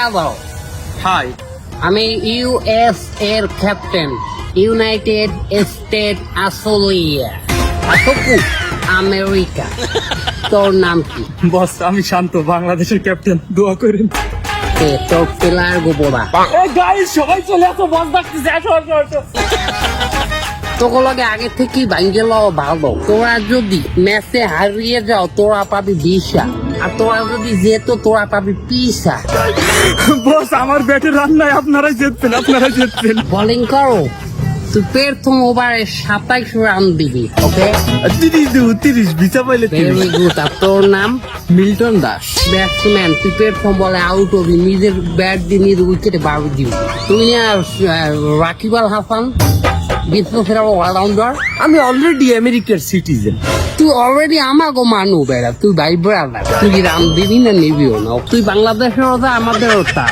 Hello hi আমি US এর captain United State Australia আতকু আমেরিকা তোর নাম কি? বস আমি শান্ত বাংলাদেশের ক্যাপ্টেন দোয়া করেন। তোর প্লেয়ার গোবরা গাইস সবাই চলে আসো বস ডাকতেছে। আসো আসো আসো। তোগুলোকে আগে থেকেই ভাঙ্গেল ভালো। তোরা যদি ম্যাচে হারিয়ে যাও তোরা পাবি বিশা। আর তোরা যদি যেত তোরা পাবি পিসা। বস আমার ব্যাটে রান নাই আপনারাই জিতবেন আপনারাই জিতবেন বোলিং করো তুই প্রথম ওভারে সাতাইশ রান দিবি ওকে? তিরিশ দেবো তিরিশ বিচা পাইলে ভেরি গুড আর তোর নাম? মিল্টন দাস। ব্যাটসম্যান তুই প্রথম বলে আউট হবি নিজের ব্যাট দিয়ে নিজের উইকেটে বার দিবি। তুই আর রাকিব আল হাসান? সেরা অলরাউন্ডার আমি অলরেডি আমেরিকার সিটিজেন তুই অলরেডি আমাকে মানু বেড়া, তুই ভাই বেড়া তুই রাম দিবি না নিবিও না? তুই বাংলাদেশের ওটা আমাদের ওটা